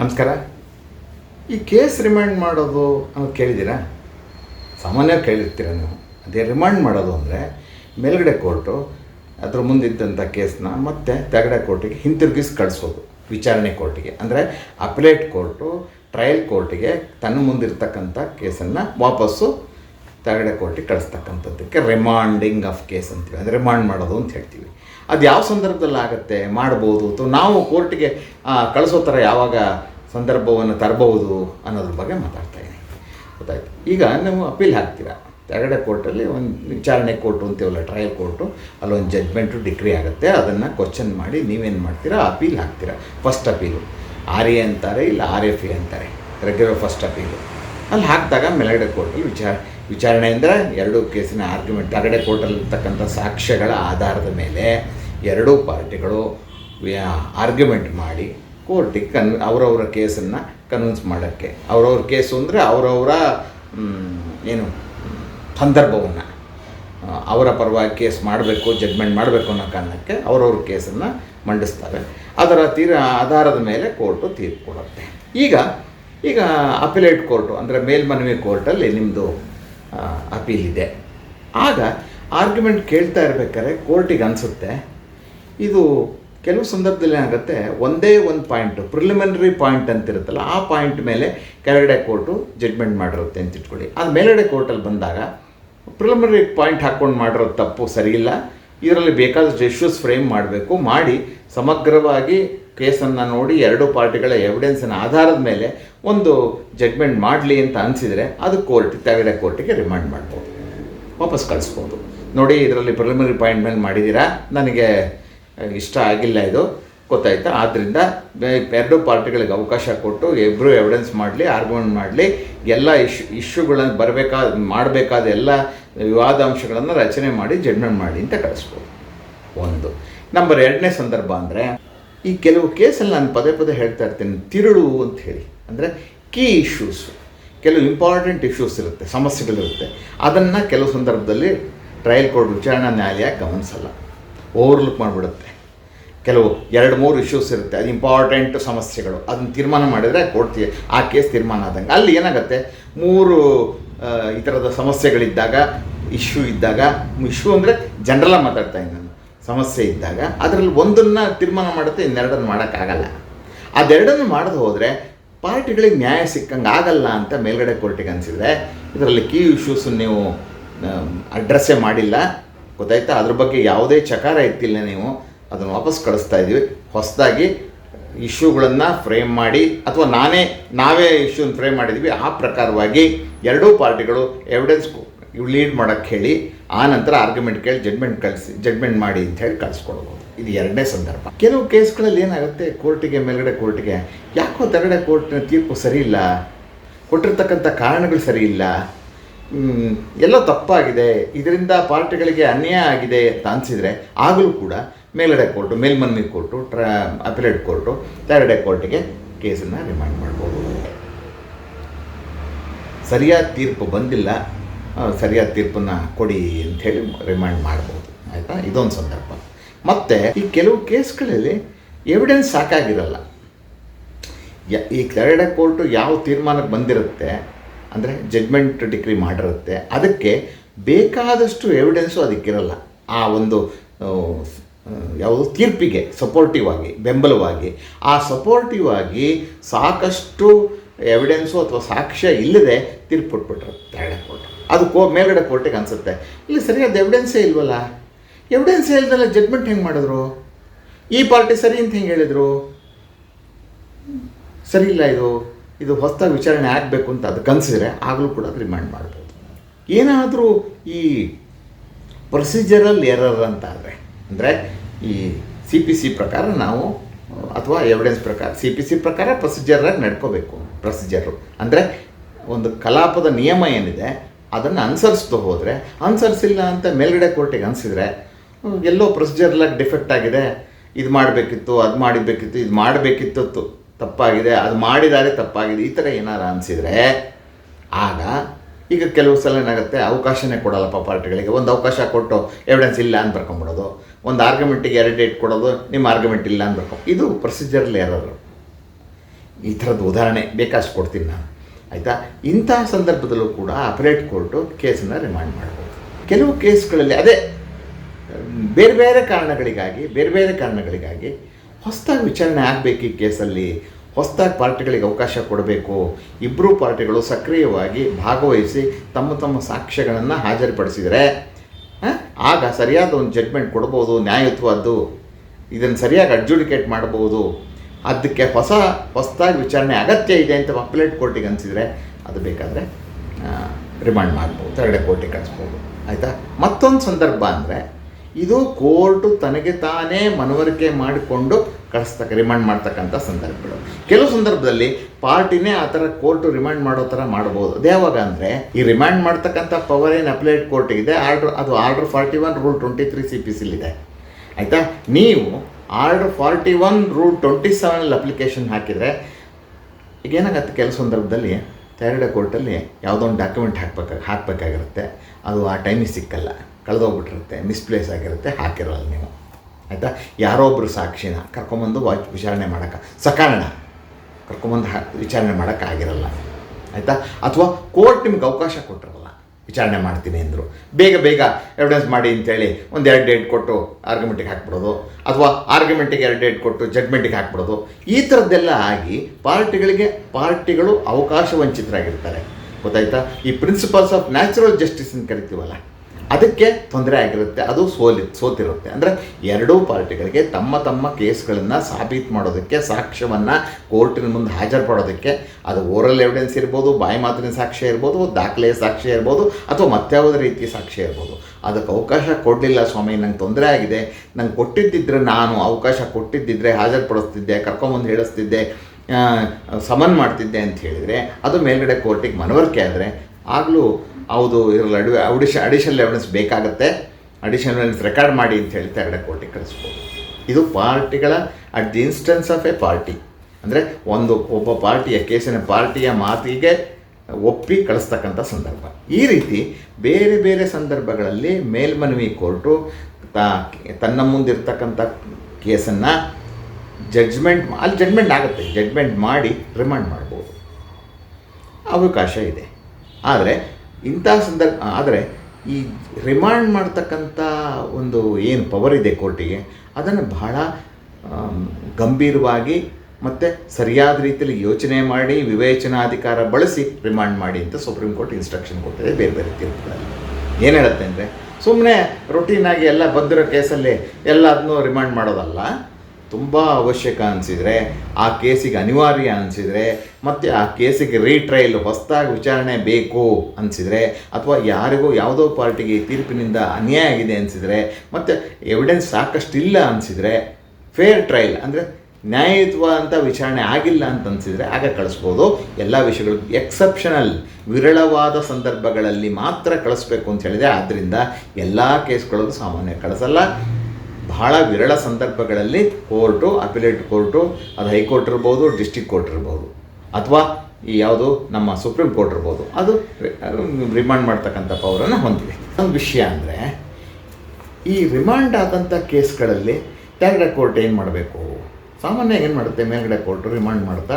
ನಮಸ್ಕಾರ. ಈ case remind ಮಾಡೋದು ಅನ್ನೋದು ಕೇಳಿದ್ದೀರಾ? ಸಾಮಾನ್ಯವಾಗಿ ಕೇಳಿರ್ತೀರ ನೀವು? ಅದೇ ರಿಮೈಂಡ್ ಮಾಡೋದು ಅಂದರೆ ಮೇಲ್ಗಡೆ ಕೋರ್ಟು ಅದ್ರ ಮುಂದಿದ್ದಂಥ ಕೇಸ್ನ ಮತ್ತೆ ತೆಗಡೆ ಕೋರ್ಟಿಗೆ ಹಿಂತಿರುಗಿಸಿ ಕಳಿಸೋದು ವಿಚಾರಣೆ ಕೋರ್ಟಿಗೆ. ಅಂದರೆ ಅಪಿಲೇಟ್ ಕೋರ್ಟು ಟ್ರಯಲ್ ಕೋರ್ಟಿಗೆ ತನ್ನ ಮುಂದಿರ್ತಕ್ಕಂಥ ಕೇಸನ್ನು ವಾಪಸ್ಸು ತೆಗಡೆ ಕೋರ್ಟಿಗೆ ಕಳಿಸ್ತಕ್ಕಂಥದ್ದಕ್ಕೆ ರಿಮಾಂಡಿಂಗ್ ಆಫ್ ಕೇಸ್ ಅಂತೀವಿ. ಅಂದರೆ ರಿಮಾಂಡ್ ಮಾಡೋದು ಅಂತ ಹೇಳ್ತೀವಿ. ಅದು ಯಾವ ಸಂದರ್ಭದಲ್ಲಿ ಆಗುತ್ತೆ? ಮಾಡ್ಬೋದು? ಅಥವಾ ನಾವು ಕೋರ್ಟಿಗೆ ಕಳಿಸೋ ಥರ ಯಾವಾಗ ಸಂದರ್ಭವನ್ನು ತರಬಹುದು ಅನ್ನೋದ್ರ ಬಗ್ಗೆ ಮಾತಾಡ್ತಾ ಇದ್ದೀನಿ. ಗೊತ್ತಾಯ್ತು. ಈಗ ನೀವು ಅಪೀಲ್ ಹಾಕ್ತೀರಾ? ತೆರಗಡೆ ಕೋರ್ಟಲ್ಲಿ ಒಂದು ವಿಚಾರಣೆ ಕೋರ್ಟು ಅಂತೀವಲ್ಲ, ಟ್ರಯಲ್ ಕೋರ್ಟು, ಅಲ್ಲೊಂದು ಜಜ್ಮೆಂಟು ಡಿಗ್ರಿ ಆಗುತ್ತೆ. ಅದನ್ನು ಕ್ವಶನ್ ಮಾಡಿ ನೀವೇನು ಮಾಡ್ತೀರಾ? ಅಪೀಲ್ ಹಾಕ್ತೀರಾ? ಫಸ್ಟ್ ಅಪೀಲು ಆರ್ ಎ ಅಂತಾರೆ ಇಲ್ಲ ಆರ್ ಎಫ್ ಎ ಅಂತಾರೆ? ರೆಗ್ಯುಲರ್ ಫಸ್ಟ್ ಅಪೀಲು ಅಲ್ಲಿ ಹಾಕಿದಾಗ ಮೆಲಗಡೆ ಕೋರ್ಟಲ್ಲಿ ವಿಚಾರ, ವಿಚಾರಣೆ ಅಂದರೆ ಎರಡೂ ಕೇಸಿನ ಆರ್ಗ್ಯುಮೆಂಟ್ ತೆಗಡೆ ಕೋರ್ಟಲ್ಲಿರ್ತಕ್ಕಂಥ ಸಾಕ್ಷ್ಯಗಳ ಆಧಾರದ ಮೇಲೆ ಎರಡೂ ಪಾರ್ಟಿಗಳು ಆರ್ಗ್ಯುಮೆಂಟ್ ಮಾಡಿ ಕೋರ್ಟಿಗೆ ಕನ್, ಅವರವರ ಕೇಸನ್ನು ಕನ್ವಿನ್ಸ್ ಮಾಡೋಕ್ಕೆ. ಅವರವ್ರ ಕೇಸು ಅಂದರೆ ಅವರವರ ಏನು, ಸಂದರ್ಭವನ್ನು. ಅವರ ಪರವಾಗಿ ಕೇಸ್ ಮಾಡಬೇಕು ಜಡ್ಮೆಂಟ್ ಮಾಡಬೇಕು ಅನ್ನೋ ಕಾರಣಕ್ಕೆ ಅವರವ್ರ ಕೇಸನ್ನು ಮಂಡಿಸ್ತಾರೆ. ಅದರ ತೀರ, ಆಧಾರದ ಮೇಲೆ ಕೋರ್ಟು ತೀರ್ಪು ಕೊಡುತ್ತೆ. ಈಗ ಈಗ ಅಪಿಲೇಟ್ ಕೋರ್ಟು, ಅಂದರೆ ಮೇಲ್ಮನವಿ ಕೋರ್ಟಲ್ಲಿ ನಿಮ್ಮದು ಅಪೀಲ್ ಇದೆ. ಆಗ, ಆರ್ಗ್ಯುಮೆಂಟ್ ಕೇಳ್ತಾ ಇರಬೇಕಾದ್ರೆ ಕೋರ್ಟಿಗೆ ಅನಿಸುತ್ತೆ, ಇದು ಕೆಲವು ಸಂದರ್ಭದಲ್ಲಿ ಏನಾಗುತ್ತೆ? ಒಂದೇ ಒಂದು ಪಾಯಿಂಟು ಪ್ರಿಲಿಮಿನರಿ ಪಾಯಿಂಟ್ ಅಂತಿರುತ್ತಲ್ಲ, ಆ ಪಾಯಿಂಟ್ ಮೇಲೆ ಕೆಳಗಡೆ ಕೋರ್ಟು ಜಡ್ಮೆಂಟ್ ಮಾಡಿರುತ್ತೆ ಅಂತ ಇಟ್ಕೊಳ್ಳಿ. ಅದು ಮೇಲ್ಗಡೆ ಕೋರ್ಟಲ್ಲಿ ಬಂದಾಗ ಪ್ರಿಲಿಮಿನರಿ ಪಾಯಿಂಟ್ ಹಾಕ್ಕೊಂಡು ಮಾಡಿರೋದು ತಪ್ಪು, ಸರಿಯಿಲ್ಲ. ಇದರಲ್ಲಿ ಬೇಕಾದಷ್ಟು ಇಶ್ಯೂಸ್ ಫ್ರೇಮ್ ಮಾಡಬೇಕು. ಮಾಡಿ ಸಮಗ್ರವಾಗಿ ಕೇಸನ್ನು ನೋಡಿ ಎರಡು ಪಾರ್ಟಿಗಳ ಎವಿಡೆನ್ಸಿನ ಆಧಾರದ ಮೇಲೆ ಒಂದು ಜಡ್ಮೆಂಟ್ ಮಾಡಲಿ ಅಂತ ಅನಿಸಿದರೆ ಅದು ಕೋರ್ಟ್ ತೆಗಡೆ ಕೋರ್ಟಿಗೆ ರಿಮಾಂಡ್ ಮಾಡ್ಬೋದು. ವಾಪಸ್ ಕಳಿಸ್ಬೋದು. ನೋಡಿ, ಇದರಲ್ಲಿ ಪ್ರಿಲಿಮಿನರಿ ಪಾಯಿಂಟ್ ಮೇಲೆ ಮಾಡಿದ್ದೀರಾ ನನಗೆ ಇಷ್ಟ ಆಗಿಲ್ಲ ಇದು. ಗೊತ್ತಾಯ್ತಾ? ಆದ್ದರಿಂದ ಎರಡೂ ಪಾರ್ಟಿಗಳಿಗೆ ಅವಕಾಶ ಕೊಟ್ಟು ಇಬ್ಬರು ಎವಿಡೆನ್ಸ್ ಮಾಡಲಿ ಆರ್ಗ್ಯುಮೆಂಟ್ ಮಾಡಲಿ, ಎಲ್ಲ ಇಶ್ಯೂ ಇಶ್ಯೂಗಳನ್ನು ಬರಬೇಕಾದ ಮಾಡಬೇಕಾದ ಎಲ್ಲ ವಿವಾದಾಂಶಗಳನ್ನು ರಚನೆ ಮಾಡಿ ಜಡ್ಮೆಂಟ್ ಮಾಡಿ ಅಂತ ಕಳಿಸ್ಬೋದು. ಒಂದು. ನಂಬರ್ ಎರಡನೇ ಸಂದರ್ಭ ಅಂದರೆ, ಈ ಕೆಲವು ಕೇಸಲ್ಲಿ ನಾನು ಪದೇ ಪದೇ ಹೇಳ್ತಾ ಇರ್ತೀನಿ, ತಿರುಳು ಅಂತ ಹೇಳಿ. ಅಂದರೆ ಕೀ ಇಶ್ಯೂಸು ಕೆಲವು ಇಂಪಾರ್ಟೆಂಟ್ ಇಶ್ಯೂಸ್ ಇರುತ್ತೆ, ಸಮಸ್ಯೆಗಳಿರುತ್ತೆ. ಅದನ್ನು ಕೆಲವು ಸಂದರ್ಭದಲ್ಲಿ ಟ್ರಯಲ್ ಕೋರ್ಟ್ ವಿಚಾರಣಾ ನ್ಯಾಯಾಲಯ ಗಮನಿಸಲ್ಲ. ಓವರ್ಲುಕ್ ಮಾಡಿಬಿಡುತ್ತೆ. ಕೆಲವು ಎರಡು ಮೂರು ಇಶ್ಯೂಸ್ ಇರುತ್ತೆ. ಅದು ಇಂಪಾರ್ಟೆಂಟ್ ಸಮಸ್ಯೆಗಳು. ಅದನ್ನು ತೀರ್ಮಾನ ಮಾಡಿದರೆ ಕೊಡ್ತೀವಿ ಆ ಕೇಸ್ ತೀರ್ಮಾನ ಆದಂಗೆ. ಅಲ್ಲಿ ಏನಾಗುತ್ತೆ? ಮೂರು ಈ ಥರದ ಸಮಸ್ಯೆಗಳಿದ್ದಾಗ ಇಶ್ಯೂ ಇದ್ದಾಗ ಇಶ್ಯೂ ಅಂದರೆ ಜನರಲ್ಲ ಮಾತಾಡ್ತಾ ಇದ್ದೀನಿ ನಾನು. ಸಮಸ್ಯೆ ಇದ್ದಾಗ, ಅದರಲ್ಲಿ ಒಂದನ್ನು ತೀರ್ಮಾನ ಮಾಡುತ್ತೆ, ಇನ್ನೆರಡನ್ನು ಮಾಡೋಕ್ಕಾಗಲ್ಲ ಅದೆರಡನ್ನು ಮಾಡೋದು ಹೋದರೆ ಪಾರ್ಟಿಗಳಿಗೆ ನ್ಯಾಯ ಸಿಕ್ಕಂಗೆ ಆಗಲ್ಲ ಅಂತ ಮೇಲ್ಗಡೆ ಕೋರ್ಟಿಗೆ ಅನಿಸಿದ್ರೆ, ಇದರಲ್ಲಿ ಕೀ ಇಶ್ಯೂಸ್ ನೀವು ಅಡ್ರೆಸ್ಸೇ ಮಾಡಿಲ್ಲ. ಗೊತ್ತಾಯ್ತಾ? ಅದ್ರ ಬಗ್ಗೆ ಯಾವುದೇ ಚಕಾರ ಇತ್ತಿಲ್ಲ ನೀವು. ಅದನ್ನು ವಾಪಸ್ ಕಳಿಸ್ತಾ ಇದ್ದೀವಿ. ಹೊಸದಾಗಿ ಇಶ್ಯೂಗಳನ್ನು ಫ್ರೇಮ್ ಮಾಡಿ, ಅಥವಾ ನಾನೇ, ನಾವೇ ಇಶ್ಯೂನ ಫ್ರೇಮ್ ಮಾಡಿದ್ವಿ ಆ ಪ್ರಕಾರವಾಗಿ ಎರಡೂ ಪಾರ್ಟಿಗಳು ಎವಿಡೆನ್ಸ್ ಲೀಡ್ ಮಾಡೋಕ್ಕೆ ಹೇಳಿ, ಆ ನಂತರ ಆರ್ಗ್ಯುಮೆಂಟ್ ಕೇಳಿ ಜಡ್ಮೆಂಟ್ ಕಳಿಸಿ ಜಡ್ಮೆಂಟ್ ಮಾಡಿ ಅಂತ ಹೇಳಿ ಕಳಿಸ್ಕೊಡ್ಬೋದು. ಇದು ಎರಡನೇ ಸಂದರ್ಭ. ಕೆಲವು ಕೇಸ್ಗಳಲ್ಲಿ ಏನಾಗುತ್ತೆ? ಕೋರ್ಟಿಗೆ, ಮೇಲ್ಗಡೆ ಕೋರ್ಟಿಗೆ, ಯಾಕೋ ತಗಡೆ ಕೋರ್ಟಿನ ತೀರ್ಪು ಸರಿ ಇಲ್ಲ ಕೊಟ್ಟಿರ್ತಕ್ಕಂಥ ಕಾರಣಗಳು ಸರಿ ಇಲ್ಲ ಎಲ್ಲ ತಪ್ಪಾಗಿದೆ, ಇದರಿಂದ ಪಾರ್ಟಿಗಳಿಗೆ ಅನ್ಯಾಯ ಆಗಿದೆ ಅಂತ ಅನಿಸಿದರೆ, ಆಗಲೂ ಕೂಡ ಮೇಲ್ಗಡೆ ಕೋರ್ಟು ಮೇಲ್ಮನವಿ ಕೋರ್ಟು, ಟ್ರಾ, ಅಪಿಲೇಟ್ ಕೋರ್ಟು ತೆರಡೆ ಕೋರ್ಟಿಗೆ ಕೇಸನ್ನು ರಿಮೈಂಡ್ ಮಾಡ್ಬೋದು. ಸರಿಯಾದ ತೀರ್ಪು ಬಂದಿಲ್ಲ ಸರಿಯಾದ ತೀರ್ಪನ್ನು ಕೊಡಿ ಅಂಥೇಳಿ ರಿಮೈಂಡ್ ಮಾಡ್ಬೋದು. ಆಯಿತಾ? ಇದೊಂದು ಸಂದರ್ಭ. ಮತ್ತು ಈ ಕೆಲವು ಕೇಸ್ಗಳಲ್ಲಿ ಎವಿಡೆನ್ಸ್ ಸಾಕಾಗಿರಲ್ಲ. ಈ ತೆರಡೆ ಕೋರ್ಟು ಯಾವ ತೀರ್ಮಾನಕ್ಕೆ ಬಂದಿರುತ್ತೆ, ಅಂದರೆ ಜಡ್ಮೆಂಟ್ ಡಿಗ್ರಿ ಮಾಡಿರುತ್ತೆ, ಅದಕ್ಕೆ ಬೇಕಾದಷ್ಟು ಎವಿಡೆನ್ಸು ಅದಕ್ಕಿರಲ್ಲ. ಆ ಒಂದು ಯಾವುದು ತೀರ್ಪಿಗೆ ಸಪೋರ್ಟಿವ್ ಆಗಿ, ಬೆಂಬಲವಾಗಿ. ಆ ಸಪೋರ್ಟಿವ್ ಆಗಿ ಸಾಕಷ್ಟು ಎವಿಡೆನ್ಸು ಅಥವಾ ಸಾಕ್ಷ್ಯ ಇಲ್ಲದೆ ತೀರ್ಪು ಕೊಟ್ಬಿಟ್ರು ತೆರಳ ಕೋರ್ಟ್. ಅದು ಕೋ, ಮೇಲ್ಗಡೆ ಕೋರ್ಟಿಗೆ ಅನಿಸುತ್ತೆ. ಇಲ್ಲಿ ಸರಿಯಾದ ಎವಿಡೆನ್ಸೇ ಇಲ್ವಲ್ಲ? ಎವಿಡೆನ್ಸೇ ಇಲ್ದಲ್ಲ ಜಡ್ಮೆಂಟ್ ಹೆಂಗೆ ಮಾಡಿದ್ರು? ಈ ಪಾರ್ಟಿ ಸರಿ ಅಂತ ಹೆಂಗೆ ಹೇಳಿದರು? ಸರಿ ಇಲ್ಲ ಇದು ಇದು ಹೊಸದಾಗಿ ವಿಚಾರಣೆ ಆಗಬೇಕು ಅಂತ ಅದು ಕನಸಿದ್ರೆ ಆಗಲೂ ಕೂಡ ರಿಮೈಂಡ್ ಮಾಡ್ಬೋದು. ಏನಾದರೂ ಈ ಪ್ರೊಸೀಜರಲ್ ಎರರ್ ಅಂತ ಆದರೆ ಅಂದರೆ ಈ ಸಿ ಪಿ ಸಿ ಪ್ರಕಾರ ನಾವು, ಅಥವಾ ಎವಿಡೆನ್ಸ್ ಪ್ರಕಾರ ಸಿ ಪಿ ಸಿ ಪ್ರಕಾರ ಪ್ರೊಸೀಜರಾಗಿ ನಡ್ಕೋಬೇಕು ಪ್ರೊಸೀಜರು ಅಂದರೆ ಒಂದು ಕಲಾಪದ ನಿಯಮ ಏನಿದೆ, ಅದನ್ನು ಅನುಸರಿಸ್ತು ಹೋದರೆ, ಅನುಸರಿಸಿಲ್ಲ ಅಂತ ಮೇಲ್ಗಡೆ ಕೋರ್ಟಿಗೆ ಅನಿಸಿದರೆ ಎಲ್ಲೋ ಪ್ರೊಸೀಜರ್ಲಾಗಿ ಡಿಫೆಕ್ಟ್ ಆಗಿದೆ, ಇದು ಮಾಡಬೇಕಿತ್ತು, ಅದು ಮಾಡಬೇಕಿತ್ತು ಇದು ಮಾಡಬೇಕಿತ್ತು ತಪ್ಪಾಗಿದೆ, ಅದು ಮಾಡಿದ್ದಾರೆ ತಪ್ಪಾಗಿದೆ, ಈ ಥರ ಏನಾರು ಅನಿಸಿದರೆ, ಆಗ ಈಗ ಕೆಲವು ಸಲ ಏನಾಗುತ್ತೆ, ಅವಕಾಶನೇ ಕೊಡಲ್ಲಪ್ಪ ಪಾರ್ಟಿಗಳಿಗೆ, ಒಂದು ಅವಕಾಶ ಕೊಟ್ಟು ಎವಿಡೆನ್ಸ್ ಇಲ್ಲ ಅಂತ ಬರ್ಕೊಂಬಿಡೋದು. ಒಂದು ಆರ್ಗ್ಯುಮೆಂಟಿಗೆ ಎರಡು ಡೇಟ್ ಕೊಡೋದು ನಿಮ್ಮ ಆರ್ಗ್ಯುಮೆಂಟ್ ಇಲ್ಲ ಅಂತ ಬರ್ಕೊಂಡು ಇದು ಪ್ರೊಸೀಜರ್ಲಿ ಎರರು ಈ ಥರದ್ದು ಉದಾಹರಣೆ ಬೇಕಾಷ್ಟು ಕೊಡ್ತೀನಿ ನಾನು. ಆಯಿತಾ? ಇಂಥ ಸಂದರ್ಭದಲ್ಲೂ ಕೂಡ ಅಪರೇಟ್ ಕೋರ್ಟು ಕೇಸನ್ನು ರಿಮಾಂಡ್ ಮಾಡ್ಬೋದು. ಕೆಲವು ಕೇಸ್ಗಳಲ್ಲಿ ಅದೇ, ಬೇರೆ ಬೇರೆ ಕಾರಣಗಳಿಗಾಗಿ, ಬೇರೆ ಬೇರೆ ಕಾರಣಗಳಿಗಾಗಿ ಹೊಸದಾಗಿ ವಿಚಾರಣೆ ಆಗಬೇಕು ಈ ಕೇಸಲ್ಲಿ. ಹೊಸದಾಗಿ ಪಾರ್ಟಿಗಳಿಗೆ ಅವಕಾಶ ಕೊಡಬೇಕು. ಇಬ್ಬರೂ ಪಾರ್ಟಿಗಳು ಸಕ್ರಿಯವಾಗಿ ಭಾಗವಹಿಸಿ ತಮ್ಮ ತಮ್ಮ ಸಾಕ್ಷ್ಯಗಳನ್ನು ಹಾಜರುಪಡಿಸಿದರೆ ಆಗ ಸರಿಯಾದ ಒಂದು ಜಡ್ಮೆಂಟ್ ಕೊಡ್ಬೋದು, ನ್ಯಾಯತ್ವದ್ದು, ಇದನ್ನು ಸರಿಯಾಗಿ ಅಡ್ಜುಡಿಕೇಟ್ ಮಾಡ್ಬೋದು. ಅದಕ್ಕೆ ಹೊಸ, ಹೊಸದಾಗಿ ವಿಚಾರಣೆ ಅಗತ್ಯ ಇದೆ ಅಂತ ಅಪ್ಲೇಟ್ ಕೋರ್ಟಿಗೆ ಅನಿಸಿದರೆ ಅದು ಬೇಕಾದರೆ ರಿಮಾಂಡ್ ಮಾಡ್ಬೋದು ಎರಡೇ ಕೋರ್ಟಿಗೆ ಕಳಿಸ್ಬೋದು. ಆಯಿತಾ? ಮತ್ತೊಂದು ಸಂದರ್ಭ ಅಂದರೆ, ಇದು ಕೋರ್ಟು ತನಗೆ ತಾನೇ ಮನವರಿಕೆ ಮಾಡಿಕೊಂಡು ಕಳಿಸ್ತಕ್ಕ ರಿಮಾಂಡ್ ಮಾಡ್ತಕ್ಕಂಥ ಸಂದರ್ಭಗಳು. ಕೆಲವು ಸಂದರ್ಭದಲ್ಲಿ ಪಾರ್ಟಿನೇ ಆ ಥರ ಕೋರ್ಟು ರಿಮಾಂಡ್ ಮಾಡೋ ಥರ ಮಾಡ್ಬೋದು. ಅದು ಯಾವಾಗ ಅಂದರೆ, ಈ ರಿಮಾಂಡ್ ಮಾಡ್ತಕ್ಕಂಥ ಪವರ್ ಏನು ಅಪ್ಲೇಟ್ ಇದೆ ಆರ್ಡ್ರ್ ಅದು order forty one rule twenty three C P ಸಿಲಿದೆ ಆಯಿತಾ? ನೀವು order forty one rule twenty ಸೆವೆನಲ್ಲಿ application ಹಾಕಿದರೆ, ಈಗ ಏನಾಗತ್ತೆ ಕೆಲವು ಸಂದರ್ಭದಲ್ಲಿ ಥೈರಾಯ್ಡ್ ಕೋರ್ಟಲ್ಲಿ ಯಾವುದೋ ಒಂದು ಡಾಕ್ಯುಮೆಂಟ್ ಹಾಕ್ಬೇಕಾಗಿ ಹಾಕಬೇಕಾಗಿರುತ್ತೆ. ಅದು ಆ ಟೈಮಿಗೆ ಸಿಕ್ಕಲ್ಲ. ಕಳೆದೋಗ್ಬಿಟ್ಟಿರುತ್ತೆ ಮಿಸ್ಪ್ಲೇಸ್ ಆಗಿರುತ್ತೆ, ಹಾಕಿರಲ್ಲ ನೀವು. ಆಯಿತಾ? ಯಾರೋ ಒಬ್ಬರು ಸಾಕ್ಷಿನ ಕರ್ಕೊಂಬಂದು ವಾಚ್ ವಿಚಾರಣೆ ಮಾಡೋಕ್ಕೆ ಸಕಾರಣ ಕರ್ಕೊಂಬಂದು ವಿಚಾರಣೆ ಮಾಡೋಕ್ಕಾಗಿರಲ್ಲ ಆಯಿತಾ? ಅಥವಾ ಕೋರ್ಟ್ ನಿಮ್ಗೆ ಅವಕಾಶ ಕೊಟ್ಟಿರಲ್ಲ. ವಿಚಾರಣೆ ಮಾಡ್ತೀನಿ ಅಂದರು. ಬೇಗ ಬೇಗ ಎವಿಡೆನ್ಸ್ ಮಾಡಿ ಅಂತೇಳಿ ಒಂದು ಎರಡು ಡೇಟ್ ಕೊಟ್ಟು ಆರ್ಗ್ಯುಮೆಂಟಿಗೆ ಹಾಕ್ಬಿಡೋದು. ಅಥವಾ ಆರ್ಗ್ಯುಮೆಂಟಿಗೆ ಎರಡು ಡೇಟ್ ಕೊಟ್ಟು ಜಡ್ಮೆಂಟಿಗೆ ಹಾಕ್ಬಿಡೋದು. ಈ ಥರದ್ದೆಲ್ಲ ಆಗಿ ಪಾರ್ಟಿಗಳಿಗೆ ಪಾರ್ಟಿಗಳು ಅವಕಾಶ ವಂಚಿತರಾಗಿರ್ತಾರೆ. ಗೊತ್ತಾಯ್ತಾ? ಈ ಪ್ರಿನ್ಸಿಪಲ್ಸ್ ಆಫ್ ನ್ಯಾಚುರಲ್ ಜಸ್ಟಿಸ್ ಅಂತ ಕರಿತೀವಲ್ಲ. ಅದಕ್ಕೆ ತೊಂದರೆ ಆಗಿರುತ್ತೆ, ಅದು ಸೋಲಿ, ಸೋತಿರುತ್ತೆ. ಅಂದರೆ ಎರಡೂ ಪಾರ್ಟಿಗಳಿಗೆ ತಮ್ಮ ತಮ್ಮ ಕೇಸ್ಗಳನ್ನು ಸಾಬೀತು ಮಾಡೋದಕ್ಕೆ, ಸಾಕ್ಷ್ಯವನ್ನು ಕೋರ್ಟಿನ ಮುಂದೆ ಹಾಜರುಪಡೋದಕ್ಕೆ, ಅದು ಓರಲ್ ಎವಿಡೆನ್ಸ್ ಇರ್ಬೋದು, ಬಾಯಿ ಮಾತಿನ ಸಾಕ್ಷ್ಯ ಇರ್ಬೋದು, ದಾಖಲೆಯ ಸಾಕ್ಷ್ಯ ಇರ್ಬೋದು, ಅಥವಾ ಮತ್ಯಾವುದೇ ರೀತಿಯ ಸಾಕ್ಷ್ಯ ಇರ್ಬೋದು. ಅದಕ್ಕೆ ಅವಕಾಶ ಕೊಡಲಿಲ್ಲ ಸ್ವಾಮಿ, ನಂಗೆ ತೊಂದರೆ ಆಗಿದೆ. ನಂಗೆ ಕೊಟ್ಟಿದ್ದಿದ್ರೆ ನಾನು ಅವಕಾಶ ಕೊಟ್ಟಿದ್ದಿದ್ದರೆ ಹಾಜರು ಪಡಿಸ್ತಿದ್ದೆ ಕರ್ಕೊಂಬಂದು ಹೇಳಿಸ್ತಿದ್ದೆ ಸಮನ್ ಮಾಡ್ತಿದ್ದೆ ಅಂತ ಹೇಳಿದರೆ, ಅದು ಮೇಲ್ಗಡೆ ಕೋರ್ಟಿಗೆ ಮನವರಿಕೆ ಆದರೆ ಆಗಲೂ ಹೌದು, ಇದರಲ್ಲಿ ಅಡಿ ಅಡಿಷ ಅಡಿಷನಲ್ ಎವಿಡೆನ್ಸ್ ಬೇಕಾಗುತ್ತೆ. ಅಡಿಷನಲ್ ಎವಿಡೆನ್ಸ್ ರೆಕಾರ್ಡ್ ಮಾಡಿ ಅಂತ ಹೇಳಿ ತೆರಡೆ ಕೋರ್ಟಿಗೆ ಕಳಿಸ್ಬೋದು. ಇದು ಪಾರ್ಟಿಗಳ at the instance of a party ಅಂದರೆ ಒಂದು, ಒಬ್ಬ ಪಾರ್ಟಿಯ ಕೇಸಿನ ಪಾರ್ಟಿಯ ಮಾತಿಗೆ ಒಪ್ಪಿ ಕಳಿಸ್ತಕ್ಕಂಥ ಸಂದರ್ಭ. ಈ ರೀತಿ ಬೇರೆ ಬೇರೆ ಸಂದರ್ಭಗಳಲ್ಲಿ ಮೇಲ್ಮನವಿ ಕೋರ್ಟು ತಾ- ತನ್ನ ಮುಂದಿರ್ತಕ್ಕಂಥ ಕೇಸನ್ನು ಜಡ್ಜ್ಮೆಂಟ್ ಅಲ್ಲಿ ಜಡ್ಮೆಂಟ್ ಆಗುತ್ತೆ. ಜಡ್ಮೆಂಟ್ ಮಾಡಿ ರಿಮಾಂಡ್ ಮಾಡ್ಬೋದು. ಅವಕಾಶ ಇದೆ. ಆದರೆ ಇಂಥ ಸಂದರ್ಭ ಆದರೆ ಈ ರಿಮಾಂಡ್ ಮಾಡ್ತಕ್ಕಂಥ ಒಂದು ಏನು ಪವರ್ ಇದೆ ಕೋರ್ಟಿಗೆ ಅದನ್ನು ಬಹಳ ಗಂಭೀರವಾಗಿ ಮತ್ತು ಸರಿಯಾದ ರೀತಿಯಲ್ಲಿ ಯೋಚನೆ ಮಾಡಿ, ವಿವೇಚನಾಧಿಕಾರ ಬಳಸಿ ರಿಮಾಂಡ್ ಮಾಡಿ ಅಂತ ಸುಪ್ರೀಂ ಕೋರ್ಟ್ ಇನ್ಸ್ಟ್ರಕ್ಷನ್ ಕೊಟ್ಟಿದೆ ಬೇರೆ ಬೇರೆ ತೀರ್ಪುಗಳಲ್ಲಿ ಏನು ಹೇಳುತ್ತೆ ಅಂದರೆ ಸುಮ್ಮನೆ ರೊಟೀನಾಗಿ ಎಲ್ಲ ಬಂದಿರೋ ಕೇಸಲ್ಲಿ ಎಲ್ಲದನ್ನೂ ರಿಮಾಂಡ್ ಮಾಡೋದಲ್ಲ. ತುಂಬ ಅವಶ್ಯಕ ಅನಿಸಿದರೆ, ಆ ಕೇಸಿಗೆ ಅನಿವಾರ್ಯ ಅನಿಸಿದರೆ, ಮತ್ತು ಆ ಕೇಸಿಗೆ ರೀಟ್ರಯಲ್ ಹೊಸದಾಗಿ ವಿಚಾರಣೆ ಬೇಕು ಅನಿಸಿದರೆ, ಅಥವಾ ಯಾರಿಗೂ ಯಾವುದೋ ಪಾರ್ಟಿಗೆ ತೀರ್ಪಿನಿಂದ ಅನ್ಯಾಯ ಆಗಿದೆ ಅನಿಸಿದರೆ, ಮತ್ತು ಎವಿಡೆನ್ಸ್ ಸಾಕಷ್ಟು ಇಲ್ಲ ಅನಿಸಿದರೆ ಫೇರ್ ಟ್ರಯಲ್ ಅಂದರೆ ಅಂತ ವಿಚಾರಣೆ ಆಗಿಲ್ಲ ಅಂತ ಅನಿಸಿದರೆ ಆಗ ಕಳಿಸ್ಬೋದು. ಎಲ್ಲ ವಿಷಯಗಳು ಎಕ್ಸೆಪ್ಷನಲ್ ವಿರಳವಾದ ಸಂದರ್ಭಗಳಲ್ಲಿ ಮಾತ್ರ ಕಳಿಸ್ಬೇಕು ಅಂತ ಹೇಳಿದೆ ಆದ್ದರಿಂದ ಎಲ್ಲ ಕೇಸ್ಗಳಲ್ಲೂ ಸಾಮಾನ್ಯ ಕಳಿಸಲ್ಲ. ಬಹಳ ವಿರಳ ಸಂದರ್ಭಗಳಲ್ಲಿ ಕೋರ್ಟು, ಅಪಿಲೇಟ್ ಕೋರ್ಟು, ಅದು ಹೈಕೋರ್ಟ್ ಇರ್ಬೋದು ಡಿಸ್ಟಿಕ್ ಕೋರ್ಟ್ ಇರ್ಬೋದು. ಅಥವಾ ಈ ಯಾವುದು ನಮ್ಮ ಸುಪ್ರೀಂ ಕೋರ್ಟ್ ಇರ್ಬೋದು. ಅದು ರಿಮಾಂಡ್ ಮಾಡ್ತಕ್ಕಂಥ ಪವರನ್ನು ಹೊಂದಿದೆ. ಒಂದು ವಿಷಯ ಅಂದರೆ, ಈ ರಿಮಾಂಡ್ ಆದಂಥ ಕೇಸ್ಗಳಲ್ಲಿ ಕೆಳಗಡೆ ಕೋರ್ಟ್ ಏನು ಮಾಡಬೇಕು? ಸಾಮಾನ್ಯ ಏನು ಮಾಡುತ್ತೆ? ಮೇಲ್ಗಡೆ ಕೋರ್ಟು ರಿಮಾಂಡ್ ಮಾಡ್ತಾ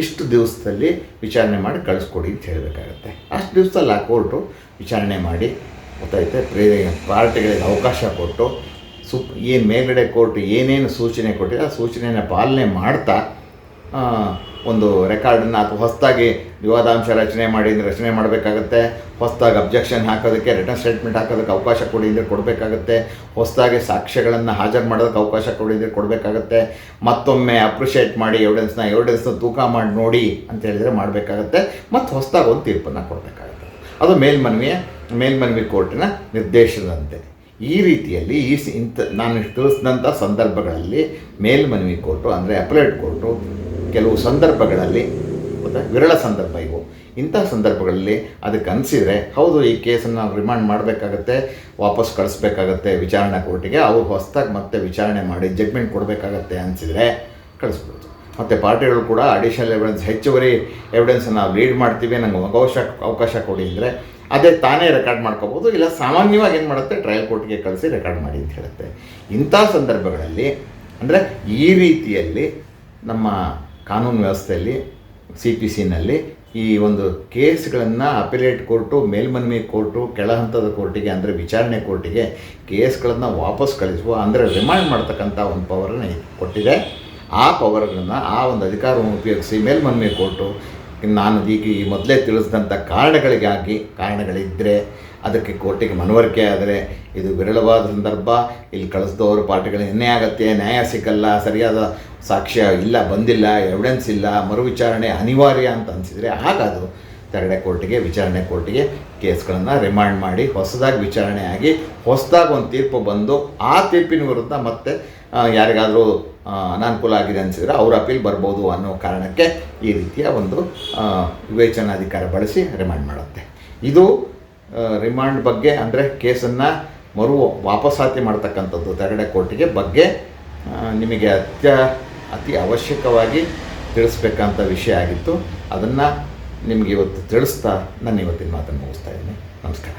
ಇಷ್ಟು ದಿವಸದಲ್ಲಿ ವಿಚಾರಣೆ ಮಾಡಿ ಕಳಿಸ್ಕೊಡಿ ಅಂತ ಹೇಳಬೇಕಾಗತ್ತೆ. ಅಷ್ಟು ದಿವಸದಲ್ಲಿ ಆ ಕೋರ್ಟು ವಿಚಾರಣೆ ಮಾಡಿ, ಗೊತ್ತಾಯ್ತೆ? ಪ್ರೇ ಪಾರ್ಟಿಗಳಿಗೆ ಅವಕಾಶ ಕೊಟ್ಟು ಸುಪ್ ಏನು ಮೇಲ್ಗಡೆ ಕೋರ್ಟ್ ಏನೇನು ಸೂಚನೆ ಕೊಟ್ಟಿದೆ, ಆ ಸೂಚನೆಯನ್ನು ಪಾಲನೆ ಮಾಡ್ತಾ ಒಂದು ರೆಕಾರ್ಡನ್ನು ಅಥವಾ ಹೊಸದಾಗಿ ವಿವಾದಾಂಶ ರಚನೆ ಮಾಡಿ, ರಚನೆ ಮಾಡಬೇಕಾಗತ್ತೆ. ಹೊಸದಾಗಿ ಅಬ್ಜೆಕ್ಷನ್ ಹಾಕೋದಕ್ಕೆ ರಿಟರ್ನ್ ಸ್ಟೇಟ್ಮೆಂಟ್ ಹಾಕೋದಕ್ಕೆ ಅವಕಾಶ ಕೊಡಿ ಕೊಡಬೇಕಾಗತ್ತೆ. ಹೊಸದಾಗಿ ಸಾಕ್ಷ್ಯಗಳನ್ನು ಹಾಜರು ಮಾಡೋದಕ್ಕೆ ಅವಕಾಶ ಕೊಡಿ ಕೊಡಬೇಕಾಗತ್ತೆ. ಮತ್ತೊಮ್ಮೆ ಅಪ್ರಿಷಿಯೇಟ್ ಮಾಡಿ ಎವಿಡೆನ್ಸ್ನ ಎವಿಡೆನ್ಸ್ನ ತೂಕ ಮಾಡಿ, ನೋಡಿ ಅಂತ ಹೇಳಿದರೆ ಮಾಡಬೇಕಾಗತ್ತೆ. ಮತ್ತು ಹೊಸದಾಗಿ ಒಂದು ತೀರ್ಪನ್ನು ಕೊಡಬೇಕಾಗತ್ತೆ. ಅದು ಮೇಲ್ಮನವಿಯ, ಮೇಲ್ಮನವಿ ಕೋರ್ಟಿನ ನಿರ್ದೇಶನದಂತೆ. ಈ ರೀತಿಯಲ್ಲಿ ಈ ಸಿ- ಇಂಥ ನಾನು ತಿಳಿಸಿದಂಥ ಸಂದರ್ಭಗಳಲ್ಲಿ ಮೇಲ್ಮನವಿ ಕೋರ್ಟು, ಅಂದರೆ ಅಪ್ಲೇಟ್ ಕೋರ್ಟು, ಕೆಲವು ಸಂದರ್ಭಗಳಲ್ಲಿ ಗೊತ್ತಾ ವಿರಳ ಸಂದರ್ಭ ಇವು. ಇಂಥ ಸಂದರ್ಭಗಳಲ್ಲಿ ಅದಕ್ಕೆ ಅನಿಸಿದರೆ, ಹೌದು, ಈ ಕೇಸನ್ನು ನಾವು ರಿಮಾಂಡ್ ಮಾಡಬೇಕಾಗತ್ತೆ, ವಾಪಸ್ ಕಳಿಸ್ಬೇಕಾಗತ್ತೆ ವಿಚಾರಣಾ ಕೋರ್ಟಿಗೆ, ಅವ್ರು ಹೊಸದಾಗಿ ಮತ್ತೆ ವಿಚಾರಣೆ ಮಾಡಿ ಜಡ್ಮೆಂಟ್ ಕೊಡಬೇಕಾಗತ್ತೆ ಅನಿಸಿದರೆ ಕಳಿಸ್ಬೋದು ಮತ್ತು ಪಾರ್ಟಿಗಳು ಕೂಡ ಅಡಿಷನಲ್ ಎವಿಡೆನ್ಸ್ ಹೆಚ್ಚುವರಿ ಎವಿಡೆನ್ಸನ್ನು ನಾವು ಲೀಡ್ ಮಾಡ್ತೀವಿ ನಂಗೆ ಅವಕಾಶ ಅವಕಾಶ ಕೊಡಿ ಅಂದರೆ ಅದೇ ತಾನೇ ರೆಕಾರ್ಡ್ ಮಾಡ್ಕೋಬೋದು ಇಲ್ಲ ಸಾಮಾನ್ಯವಾಗಿ ಏನು ಮಾಡುತ್ತೆ? ಟ್ರಯಲ್ ಕೋರ್ಟ್ಗೆ ಕಳಿಸಿ ರೆಕಾರ್ಡ್ ಮಾಡಿ ಅಂತ ಹೇಳುತ್ತೆ. ಇಂಥ ಸಂದರ್ಭಗಳಲ್ಲಿ, ಅಂದರೆ ಈ ರೀತಿಯಲ್ಲಿ ನಮ್ಮ ಕಾನೂನು ವ್ಯವಸ್ಥೆಯಲ್ಲಿ ಸಿ ಪಿ ಸಿನಲ್ಲಿ ಈ ಒಂದು ಕೇಸ್ಗಳನ್ನು ಅಪಿಲೇಟ್ ಕೋರ್ಟು ಮೇಲ್ಮನವಿ ಕೋರ್ಟು ಕೆಳ ಹಂತದ ಕೋರ್ಟಿಗೆ ಅಂದರೆ ವಿಚಾರಣೆ ಕೋರ್ಟಿಗೆ ಕೇಸ್ಗಳನ್ನು ವಾಪಸ್ ಕಳಿಸುವ, ಅಂದರೆ ರಿಮಾಂಡ್ ಮಾಡ್ತಕ್ಕಂಥ ಒಂದು ಪವರನ್ನು ಕೊಟ್ಟಿದೆ. ಆ ಪವರ್ಗಳನ್ನು ಆ ಒಂದು ಅಧಿಕಾರವನ್ನು ಉಪಯೋಗಿಸಿ ಮೇಲ್ಮನವಿ ಕೋರ್ಟು ನಾನು ಈಗ ಈ ಮೊದಲೇ ತಿಳಿಸಿದಂಥ ಕಾರಣಗಳಿಗಾಗಿ ಕಾರಣಗಳಿದ್ದರೆ ಅದಕ್ಕೆ ಕೋರ್ಟಿಗೆ ಮನವರಿಕೆ ಆದರೆ ಇದು ವಿರಳವಾದ ಸಂದರ್ಭ. ಇಲ್ಲಿ ಕಳಿಸಿದವರು ಪಾರ್ಟಿಗಳು ಎನ್ನೇ ಆಗತ್ತೆ, ನ್ಯಾಯ ಸಿಕ್ಕಲ್ಲ, ಸರಿಯಾದ ಸಾಕ್ಷ್ಯ ಇಲ್ಲ, ಬಂದಿಲ್ಲ ಎವಿಡೆನ್ಸ್ ಇಲ್ಲ, ಮರು ವಿಚಾರಣೆ ಅನಿವಾರ್ಯ ಅಂತ ಅನಿಸಿದರೆ ಆಗ ಅದು ಕೋರ್ಟಿಗೆ, ವಿಚಾರಣೆ ಕೋರ್ಟಿಗೆ ಕೇಸ್ಗಳನ್ನು ರಿಮಾಂಡ್ ಮಾಡಿ, ಹೊಸದಾಗಿ ವಿಚಾರಣೆ ಆಗಿ, ಹೊಸದಾಗಿ ಒಂದು ತೀರ್ಪು ಬಂದು ಆ ತೀರ್ಪಿನ ವಿರುದ್ಧ ಮತ್ತೆ ಯಾರಿಗಾದರೂ ಅನಾನುಕೂಲ ಆಗಿದೆ ಅನಿಸಿದರೆ ಅವ್ರ ಅಪೀಲ್ ಬರ್ಬೋದು ಅನ್ನೋ ಕಾರಣಕ್ಕೆ ಈ ರೀತಿಯ ಒಂದು ವಿವೇಚನಾಧಿಕಾರ ಬಳಸಿ ರಿಮಾಂಡ್ ಮಾಡುತ್ತೆ. ಇದು ರಿಮಾಂಡ್ ಬಗ್ಗೆ ಅಂದರೆ ಕೇಸನ್ನು ಮರು ವಾಪಸಾತಿ ಮಾಡ್ತಕ್ಕಂಥದ್ದು ತೆರಡೆ ಕೋರ್ಟಿಗೆ ಬಗ್ಗೆ ನಿಮಗೆ ಅತ್ಯ, ಅತಿ ಅವಶ್ಯಕವಾಗಿ ತಿಳಿಸ್ಬೇಕಂತ ವಿಷಯ ಆಗಿತ್ತು. ಅದನ್ನು ನಿಮಗೆ ಇವತ್ತು ತಿಳಿಸ್ತಾ, ನಾನು ಇವತ್ತಿನ ಮಾತನ್ನು ಮುಗಿಸ್ತಾ ಇದ್ದೀನಿ. ನಮಸ್ಕಾರ.